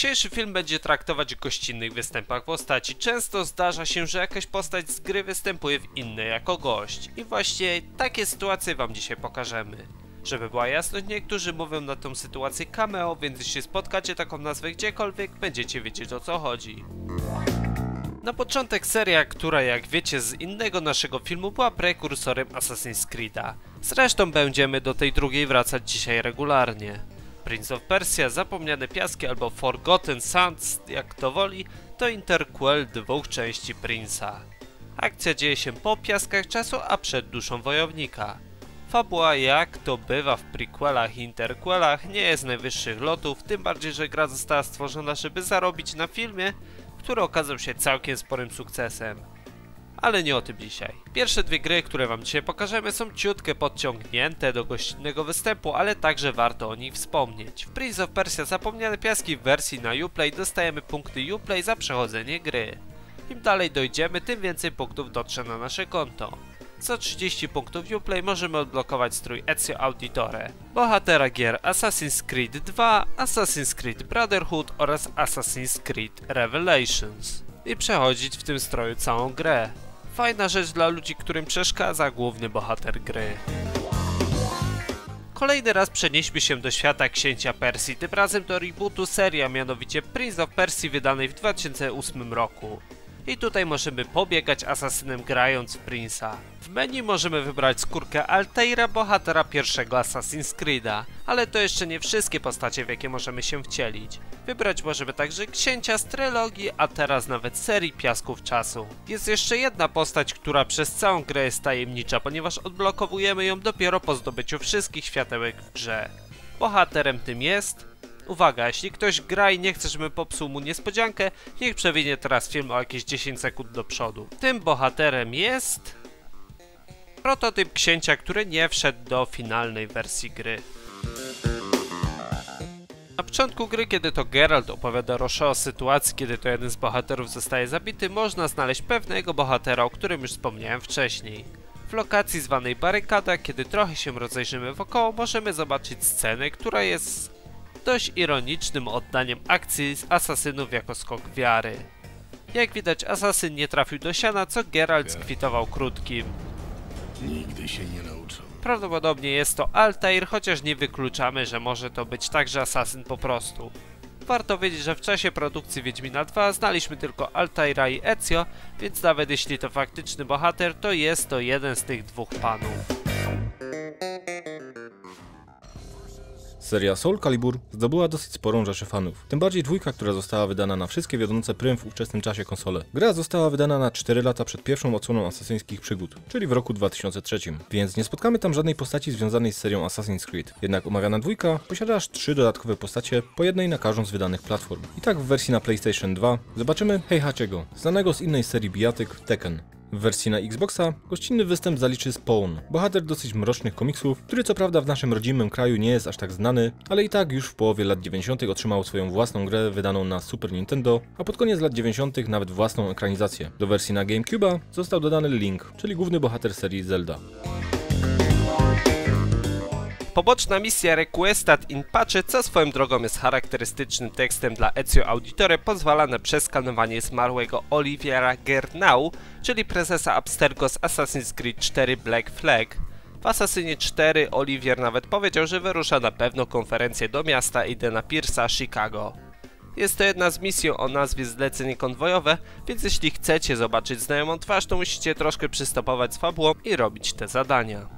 Dzisiejszy film będzie traktować o gościnnych występach postaci. Często zdarza się, że jakaś postać z gry występuje w innej jako gość. I właśnie takie sytuacje wam dzisiaj pokażemy. Żeby była jasność, niektórzy mówią na tą sytuację cameo, więc jeśli spotkacie taką nazwę gdziekolwiek, będziecie wiedzieć o co chodzi. Na początek seria, która jak wiecie z innego naszego filmu była prekursorem Assassin's Creed'a. Zresztą będziemy do tej drugiej wracać dzisiaj regularnie. Prince of Persia, Zapomniane Piaski albo Forgotten Sands, jak to woli, to interquel dwóch części Prince'a. Akcja dzieje się po piaskach czasu, a przed duszą wojownika. Fabuła, jak to bywa w prequelach i interquelach, nie jest najwyższych lotów, tym bardziej, że gra została stworzona, żeby zarobić na filmie, który okazał się całkiem sporym sukcesem. Ale nie o tym dzisiaj. Pierwsze dwie gry, które wam dzisiaj pokażemy są ciutkę podciągnięte do gościnnego występu, ale także warto o nich wspomnieć. W Prince of Persia Zapomniane Piaski w wersji na Uplay dostajemy punkty Uplay za przechodzenie gry. Im dalej dojdziemy, tym więcej punktów dotrze na nasze konto. Za 30 punktów Uplay możemy odblokować strój Ezio Auditore, bohatera gier Assassin's Creed 2, Assassin's Creed Brotherhood oraz Assassin's Creed Revelations i przechodzić w tym stroju całą grę. Fajna rzecz dla ludzi, którym przeszkadza główny bohater gry. Kolejny raz przenieśmy się do świata księcia Persji, tym razem do rebootu serii, a mianowicie Prince of Persia wydanej w 2008 roku. I tutaj możemy pobiegać asasynem grając Prince'a. W menu możemy wybrać skórkę Altaira, bohatera pierwszego Assassin's Creed'a, ale to jeszcze nie wszystkie postacie w jakie możemy się wcielić. Wybrać możemy także księcia z trylogii, a teraz nawet serii Piasków Czasu. Jest jeszcze jedna postać, która przez całą grę jest tajemnicza, ponieważ odblokowujemy ją dopiero po zdobyciu wszystkich światełek w grze. Bohaterem tym jest Uwaga, jeśli ktoś gra i nie chce, żebym popsuł mu niespodziankę, niech przewinie teraz film o jakieś 10 sekund do przodu. Tym bohaterem jest... Prototyp księcia, który nie wszedł do finalnej wersji gry. Na początku gry, kiedy to Geralt opowiada Roche o sytuacji, kiedy to jeden z bohaterów zostaje zabity, można znaleźć pewnego bohatera, o którym już wspomniałem wcześniej. W lokacji zwanej Barykada, kiedy trochę się rozejrzymy wokoło, możemy zobaczyć scenę, która jest dość ironicznym oddaniem akcji z asasynów jako skok wiary. Jak widać, asasyn nie trafił do siana, co Geralt skwitował krótkim. Nigdy się nie nauczą. Prawdopodobnie jest to Altair, chociaż nie wykluczamy, że może to być także asasyn po prostu. Warto wiedzieć, że w czasie produkcji Wiedźmina 2 znaliśmy tylko Altaira i Ezio, więc nawet jeśli to faktyczny bohater, to jest to jeden z tych dwóch panów. Seria Soul Calibur zdobyła dosyć sporą rzeszę fanów. Tym bardziej dwójka, która została wydana na wszystkie wiodące prym w ówczesnym czasie konsole. Gra została wydana na 4 lata przed pierwszą odsłoną asasyńskich przygód, czyli w roku 2003. Więc nie spotkamy tam żadnej postaci związanej z serią Assassin's Creed. Jednak omawiana dwójka posiada aż 3 dodatkowe postacie, po jednej na każdą z wydanych platform. I tak w wersji na PlayStation 2 zobaczymy Heihachiego, znanego z innej serii bijatyk Tekken. W wersji na Xboxa gościnny występ zaliczy Spawn, bohater dosyć mrocznych komiksów, który co prawda w naszym rodzimym kraju nie jest aż tak znany, ale i tak już w połowie lat 90. otrzymał swoją własną grę wydaną na Super Nintendo, a pod koniec lat 90. nawet własną ekranizację. Do wersji na GameCube'a został dodany Link, czyli główny bohater serii Zelda. Poboczna misja Requestat in Pace, co swoją drogą jest charakterystycznym tekstem dla Ezio Auditore, pozwala na przeskanowanie zmarłego Oliviera Gernau, czyli prezesa Abstergo z Assassin's Creed 4 Black Flag. W Assassinie 4 Olivier nawet powiedział, że wyrusza na pewną konferencję do miasta Idena Pierce'a, Chicago. Jest to jedna z misji o nazwie zlecenie konwojowe, więc jeśli chcecie zobaczyć znajomą twarz, to musicie troszkę przystopować z fabułą i robić te zadania.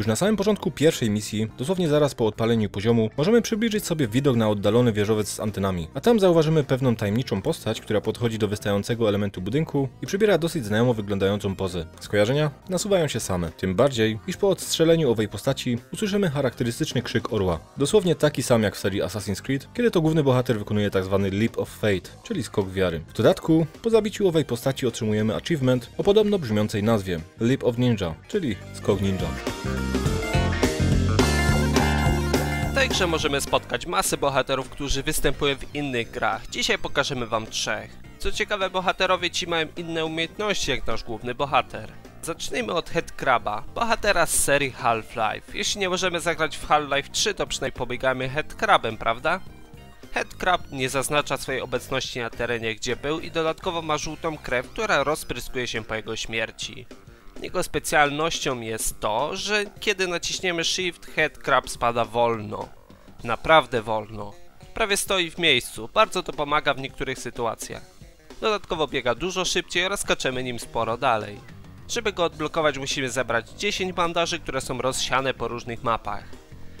Już na samym początku pierwszej misji, dosłownie zaraz po odpaleniu poziomu, możemy przybliżyć sobie widok na oddalony wieżowiec z antenami, a tam zauważymy pewną tajemniczą postać, która podchodzi do wystającego elementu budynku i przybiera dosyć znajomo wyglądającą pozę. Skojarzenia nasuwają się same, tym bardziej, iż po odstrzeleniu owej postaci usłyszymy charakterystyczny krzyk orła. Dosłownie taki sam jak w serii Assassin's Creed, kiedy to główny bohater wykonuje tzw. Tak Leap of Fate, czyli skok wiary. W dodatku, po zabiciu owej postaci otrzymujemy achievement o podobno brzmiącej nazwie Leap of Ninja, czyli skok ninja. Tej grze możemy spotkać masę bohaterów, którzy występują w innych grach. Dzisiaj pokażemy wam trzech. Co ciekawe, bohaterowie ci mają inne umiejętności jak nasz główny bohater. Zacznijmy od Headcraba, bohatera z serii Half-Life. Jeśli nie możemy zagrać w Half-Life 3, to przynajmniej pobiegamy Headcrabem, prawda? Headcrab nie zaznacza swojej obecności na terenie, gdzie był i dodatkowo ma żółtą krew, która rozpryskuje się po jego śmierci. Jego specjalnością jest to, że kiedy naciśniemy Shift, Headcrab spada wolno. Naprawdę wolno. Prawie stoi w miejscu, bardzo to pomaga w niektórych sytuacjach. Dodatkowo biega dużo szybciej oraz skaczemy nim sporo dalej. Żeby go odblokować musimy zebrać 10 bandaży, które są rozsiane po różnych mapach.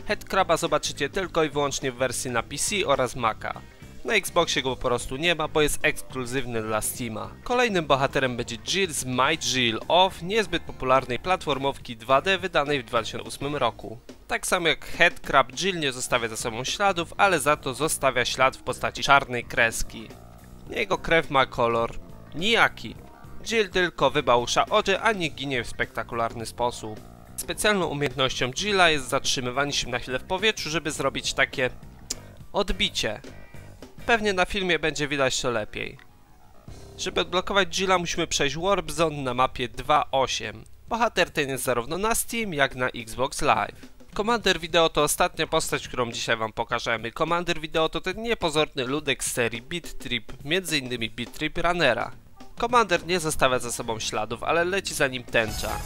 Headcraba zobaczycie tylko i wyłącznie w wersji na PC oraz Maca. Na Xboxie go po prostu nie ma, bo jest ekskluzywny dla Steama. Kolejnym bohaterem będzie Jill z My Jill Off, niezbyt popularnej platformówki 2D wydanej w 2008 roku. Tak samo jak Headcrab, Jill nie zostawia za sobą śladów, ale za to zostawia ślad w postaci czarnej kreski. Jego krew ma kolor nijaki. Jill tylko wybałusza oczy, a nie ginie w spektakularny sposób. Specjalną umiejętnością Jilla jest zatrzymywanie się na chwilę w powietrzu, żeby zrobić takie odbicie. Pewnie na filmie będzie widać to lepiej. Żeby odblokować Jilla musimy przejść Warp Zone na mapie 2.8. Bohater ten jest zarówno na Steam jak na Xbox Live. Commander Video to ostatnia postać, którą dzisiaj wam pokażemy. Commander Video to ten niepozorny ludek z serii Beat Trip, m.in. Beat Trip Runnera. Commander nie zostawia za sobą śladów, ale leci za nim tęcza.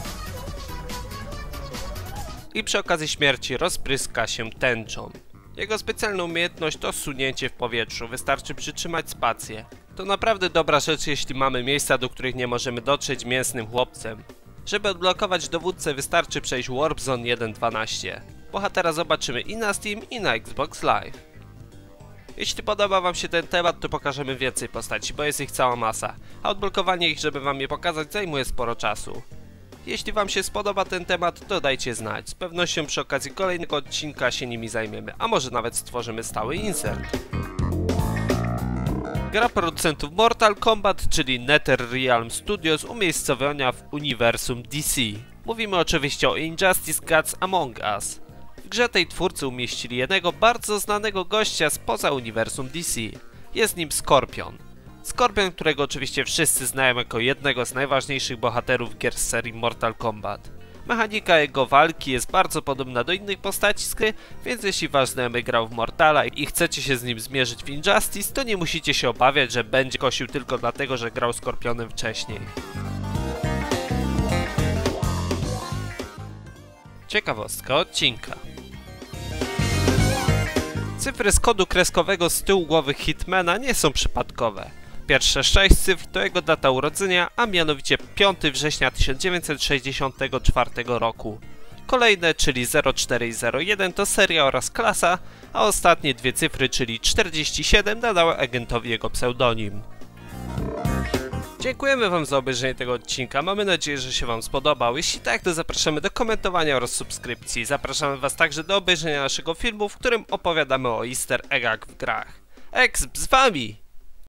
I przy okazji śmierci rozpryska się tęczą. Jego specjalna umiejętność to sunięcie w powietrzu, wystarczy przytrzymać spację. To naprawdę dobra rzecz, jeśli mamy miejsca, do których nie możemy dotrzeć mięsnym chłopcem. Żeby odblokować dowódcę wystarczy przejść Warp Zone 1.12. Bohatera zobaczymy i na Steam i na Xbox Live. Jeśli podoba wam się ten temat, to pokażemy więcej postaci, bo jest ich cała masa, a odblokowanie ich, żeby wam je pokazać, zajmuje sporo czasu. Jeśli wam się spodoba ten temat, to dajcie znać. Z pewnością przy okazji kolejnego odcinka się nimi zajmiemy, a może nawet stworzymy stały insert. Gra producentów Mortal Kombat, czyli NetherRealm Studios umiejscowiona w uniwersum DC. Mówimy oczywiście o Injustice Gods Among Us. W grze tej twórcy umieścili jednego bardzo znanego gościa spoza uniwersum DC. Jest nim Skorpion. Skorpion, którego oczywiście wszyscy znają jako jednego z najważniejszych bohaterów gier z serii Mortal Kombat. Mechanika jego walki jest bardzo podobna do innych postaci z gry, więc jeśli wasz znajomy grał w Mortala i chcecie się z nim zmierzyć w Injustice, to nie musicie się obawiać, że będzie kosił tylko dlatego, że grał Skorpionem wcześniej. Ciekawostka odcinka. Cyfry z kodu kreskowego z tyłu głowy Hitmana nie są przypadkowe. Pierwsze sześć cyfr to jego data urodzenia, a mianowicie 5 września 1964 roku. Kolejne, czyli 04 i 01 to seria oraz klasa, a ostatnie dwie cyfry, czyli 47 nadały agentowi jego pseudonim. Dziękujemy wam za obejrzenie tego odcinka, mamy nadzieję, że się wam spodobał. Jeśli tak, to zapraszamy do komentowania oraz subskrypcji. Zapraszamy was także do obejrzenia naszego filmu, w którym opowiadamy o easter eggach w grach. Exp z wami!